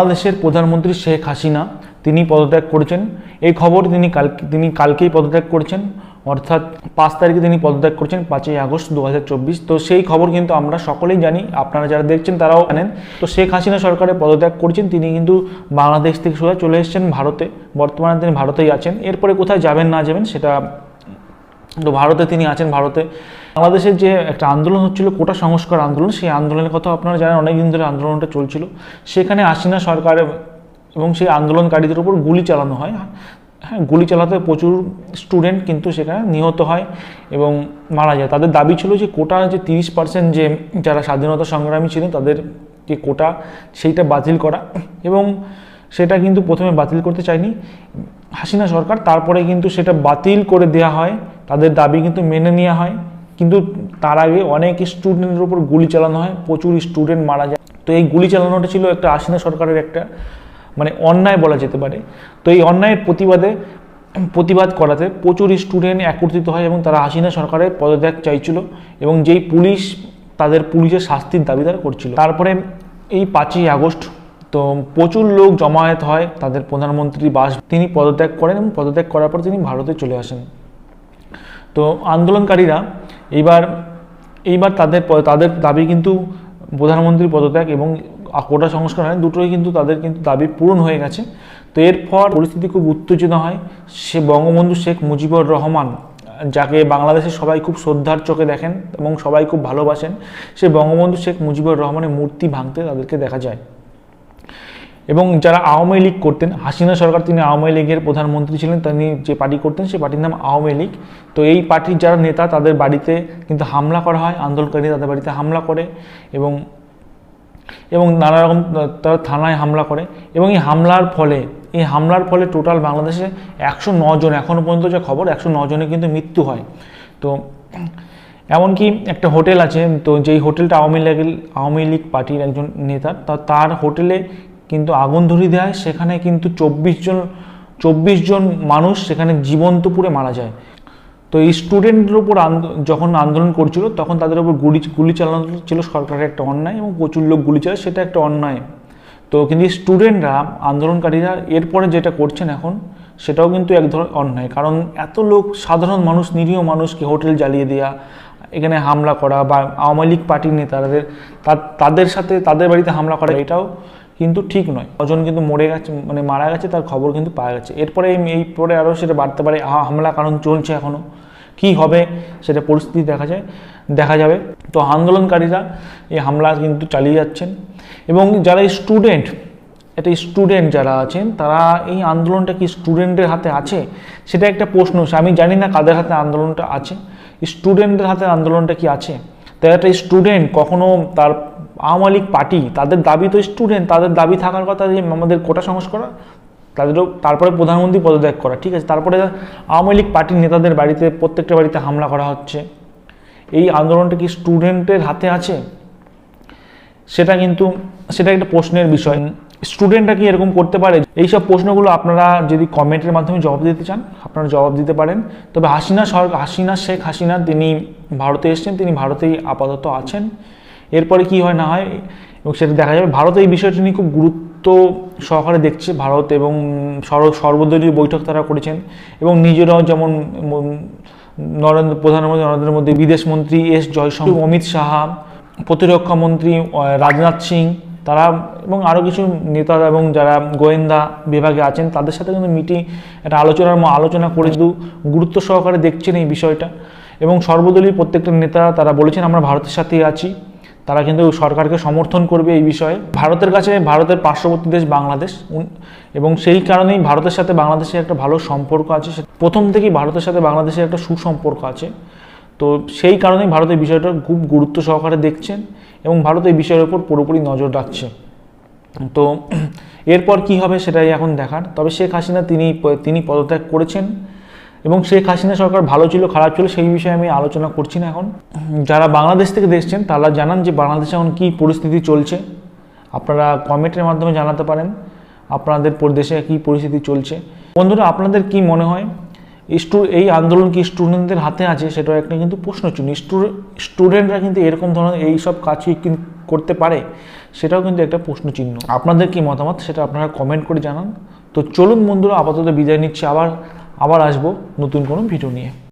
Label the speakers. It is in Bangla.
Speaker 1: বাংলাদেশের প্রধানমন্ত্রী শেখ হাসিনা, তিনি পদত্যাগ করেছেন। এই খবর তিনি কাল, তিনি কালকেই পদত্যাগ করেছেন। অর্থাৎ পাঁচ তারিখে তিনি পদত্যাগ করেছেন, পাঁচই আগস্ট দু হাজার চব্বিশ। তো সেই খবর কিন্তু আমরা সকলেই জানি, আপনারা যারা দেখছেন তারাও জানেন। তো শেখ হাসিনা সরকারের পদত্যাগ করেছেন, তিনি কিন্তু বাংলাদেশ থেকে সোজা চলে এসেছেন ভারতে। বর্তমানে তিনি ভারতেই আছেন। এরপরে কোথায় যাবেন, না যাবেন, সেটা তো ভারতে তিনি আছেন, ভারতে। বাংলাদেশের যে একটা আন্দোলন হচ্ছিল, কোটা সংস্কার আন্দোলন, সেই আন্দোলনের কথা আপনারা জানেন, অনেকদিন ধরে আন্দোলনটা চলছিল। সেখানে হাসিনা সরকার এবং সেই আন্দোলনকারীদের উপর গুলি চালানো হয়। হ্যাঁ গুলি চালাতে প্রচুর স্টুডেন্ট কিন্তু সেখানে নিহত হয় এবং মারা যায়। তাদের দাবি ছিল যে কোটা যে তিরিশ পার্সেন্ট যে যারা স্বাধীনতা সংগ্রামী ছিলেন তাদের যে কোটা সেইটা বাতিল করা এবং সেটা কিন্তু প্রথমে বাতিল করতে চায়নি হাসিনা সরকার। তারপরে কিন্তু সেটা বাতিল করে দেওয়া হয়। তাদের দাবি কিন্তু মেনে নেওয়া হয়। কিন্তু তার আগে অনেক স্টুডেন্টের উপর গুলি চালানো হয়, প্রচুর স্টুডেন্ট মারা যায়। তো এই গুলি চালানোটা ছিল একটা হাসিনা সরকারের একটা মানে অন্যায় বলা যেতে পারে। তো এই অন্যায়ের প্রতিবাদে, প্রতিবাদ করাতে প্রচুর স্টুডেন্ট একত্রিত হয় এবং তারা হাসিনা সরকারের পদত্যাগ চাইছিল এবং যেই পুলিশ তাদের পুলিশের শাস্তির দাবিদার করছিল। তারপরে এই পাঁচই আগস্ট, তো প্রচুর লোক জমায়েত হয় তাদের প্রধানমন্ত্রী বাস, তিনি পদত্যাগ করেন এবং পদত্যাগ করার পর তিনি ভারতে চলে আসেন। তো আন্দোলনকারীরা এইবার এইবার তাদের তাদের দাবি কিন্তু প্রধানমন্ত্রী পদত্যাগ এবং কোটা সংস্কার হয়, দুটোই কিন্তু তাদের কিন্তু দাবি পূরণ হয়ে গেছে। তো এরপর পরিস্থিতি খুব উত্তেজিত হয়। সে বঙ্গবন্ধু শেখ মুজিবুর রহমান, যাকে বাংলাদেশের সবাই খুব শ্রদ্ধার চোখে দেখেন এবং সবাই খুব ভালোবাসেন, সে বঙ্গবন্ধু শেখ মুজিবুর রহমানের মূর্তি ভাঙতে তাদেরকে দেখা যায়। এবং যারা আওয়ামী লীগ করতেন, হাসিনা সরকার তিনি আওয়ামী লীগের প্রধানমন্ত্রী ছিলেন, তিনি যে পার্টি করতেন সেই পার্টির নাম আওয়ামী লীগ। তো এই পার্টির যারা নেতা, তাদের বাড়িতে কিন্তু হামলা করা হয় আন্দোলনকারী তাদের বাড়িতে হামলা করে এবং এবং নানা রকম তারা থানায় হামলা করে। এবং এই হামলার ফলে, এই হামলার ফলে টোটাল বাংলাদেশে একশো জন এখনও পর্যন্ত যে খবর, একশো জনের কিন্তু মৃত্যু হয়। তো এমনকি একটা হোটেল আছে, তো যেই হোটেলটা আওয়ামী লীগ আওয়ামী লীগ পার্টির একজন নেতা, তা, তার হোটেলে কিন্তু আগুন ধরিয়ে হয় সেখানে কিন্তু চব্বিশ জন চব্বিশ জন মানুষ সেখানে জীবন্ত পুড়ে মারা যায়। তো এই স্টুডেন্টের উপর যখন আন্দোলন করছিল, তখন তাদের উপর গুলি গুলি চালানো ছিল সরকারের একটা অন্যায় এবং প্রচুর লোক গুলি চালায়, সেটা একটা অন্যায়। তো কিন্তু স্টুডেন্টরা, আন্দোলনকারীরা এরপরে যেটা করছেন এখন, সেটাও কিন্তু এক ধরনের অন্যায়। কারণ এত লোক, সাধারণ মানুষ, নিরীহ মানুষকে হোটেল জ্বালিয়ে দেওয়া এখানে হামলা করা বা আওয়ামী লীগ পার্টির নেতাদের তাদের সাথে, তাদের বাড়িতে হামলা করা, এটাও কিন্তু ঠিক নয়। কজন কিন্তু মরে গেছে মানে মারা গেছে, তার খবর কিন্তু পাওয়া গেছে। এরপরে এই পরে আরও সেটা বাড়তে পারে হামলা কারণ চলছে এখনও কি হবে সেটা পরিস্থিতি দেখা যায়, দেখা যাবে। তো আন্দোলনকারীরা এই হামলা কিন্তু চালিয়ে যাচ্ছেন। এবং যারা স্টুডেন্ট একটা স্টুডেন্ট যারা আছেন, তারা এই আন্দোলনটা কি স্টুডেন্টের হাতে আছে? সেটা একটা প্রশ্ন আমি জানি না কাদের হাতে আন্দোলনটা আছে। স্টুডেন্টের হাতে আন্দোলনটা কি আছে? তাই একটা স্টুডেন্ট কখনো তার আওয়ামী লীগ পার্টি, তাদের দাবি তো স্টুডেন্ট তাদের দাবি থাকার কথা যে আমাদের কোটা সংস্কার, তাদেরও তারপরে প্রধানমন্ত্রী পদত্যাগ করা, ঠিক আছে? তারপরে আওয়ামী লীগ পার্টির নেতাদের বাড়িতে, প্রত্যেকটা বাড়িতে হামলা করা হচ্ছে। এই আন্দোলনটা কি স্টুডেন্টের হাতে আছে? সেটা কিন্তু, সেটা একটা প্রশ্নের বিষয়। স্টুডেন্টরা কি এরকম করতে পারে? এইসব প্রশ্নগুলো আপনারা যদি কমেন্টের মাধ্যমে জবাব দিতে চান, আপনারা জবাব দিতে পারেন। তবে হাসিনা সরকার, হাসিনা শেখ হাসিনা, তিনি ভারতে এসেছেন, তিনি ভারতেই আপাতত আছেন। এরপরে কি হয় না হয়, এবং সেটা দেখা যাবে। ভারত এই বিষয়টি নিয়ে খুব গুরুত্ব সহকারে দেখছে ভারত এবং সর্ব সর্বদলীয় বৈঠক তারা করেছেন। এবং নিজেরাও যেমন নরেন্দ্র, প্রধানমন্ত্রী নরেন্দ্র মোদী বিদেশমন্ত্রী এস জয়শঙ্কর, অমিত সাহা প্রতিরক্ষা মন্ত্রী রাজনাথ সিং, তারা এবং আরও কিছু নেতা এবং যারা গোয়েন্দা বিভাগে আছেন, তাদের সাথে কিন্তু মিটিং, একটা আলোচনার আলোচনা করে কিন্তু গুরুত্ব সহকারে দেখছেন এই বিষয়টা। এবং সর্বদলীয় প্রত্যেকটা নেতা তারা বলেছেন, আমরা ভারতের সাথেই আছি। তারা কিন্তু সরকারকে সমর্থন করবে এই বিষয়ে। ভারতের কাছে ভারতের পার্শ্ববর্তী দেশ বাংলাদেশ। এবং সেই কারণেই ভারতের সাথে বাংলাদেশের একটা ভালো সম্পর্ক আছে। প্রথম থেকেই ভারতের সাথে বাংলাদেশের একটা সুসম্পর্ক আছে। তো সেই কারণেই ভারত এই বিষয়টা খুব গুরুত্ব সহকারে দেখছেন এবং ভারত এই বিষয়ের উপর পুরোপুরি নজর রাখছে। তো এরপর কি হবে সেটাই এখন দেখার। তবে শেখ হাসিনা তিনি তিনি পদত্যাগ করেছেন। এবং শেখ হাসিনা সরকার ভালো ছিল, খারাপ ছিল, সেই বিষয়ে আমি আলোচনা করছি না এখন। যারা বাংলাদেশ থেকে দেখছেন, তারা জানান যে বাংলাদেশে এখন কী পরিস্থিতি চলছে। আপনারা কমেন্টের মাধ্যমে জানাতে পারেন আপনাদের পর- দেশে কী পরিস্থিতি চলছে। বন্ধুরা, আপনাদের কি মনে হয়? স্টু, এই আন্দোলন কি স্টুডেন্টদের হাতে আছে? সেটাও একটা কিন্তু প্রশ্ন চিহ্ন স্টুডেন্টরা কিন্তু এরকম ধরনের এই সব কাজ করতে পারে? সেটাও কিন্তু একটা প্রশ্ন চিহ্ন। আপনাদের কি মতামত? সেটা আপনারা কমেন্ট করে জানান। তো চলুন বন্ধুরা, আপাতত বিদায় নিচ্ছি। আবার আবার আসব নতুন কোনো ভিডিও নিয়ে।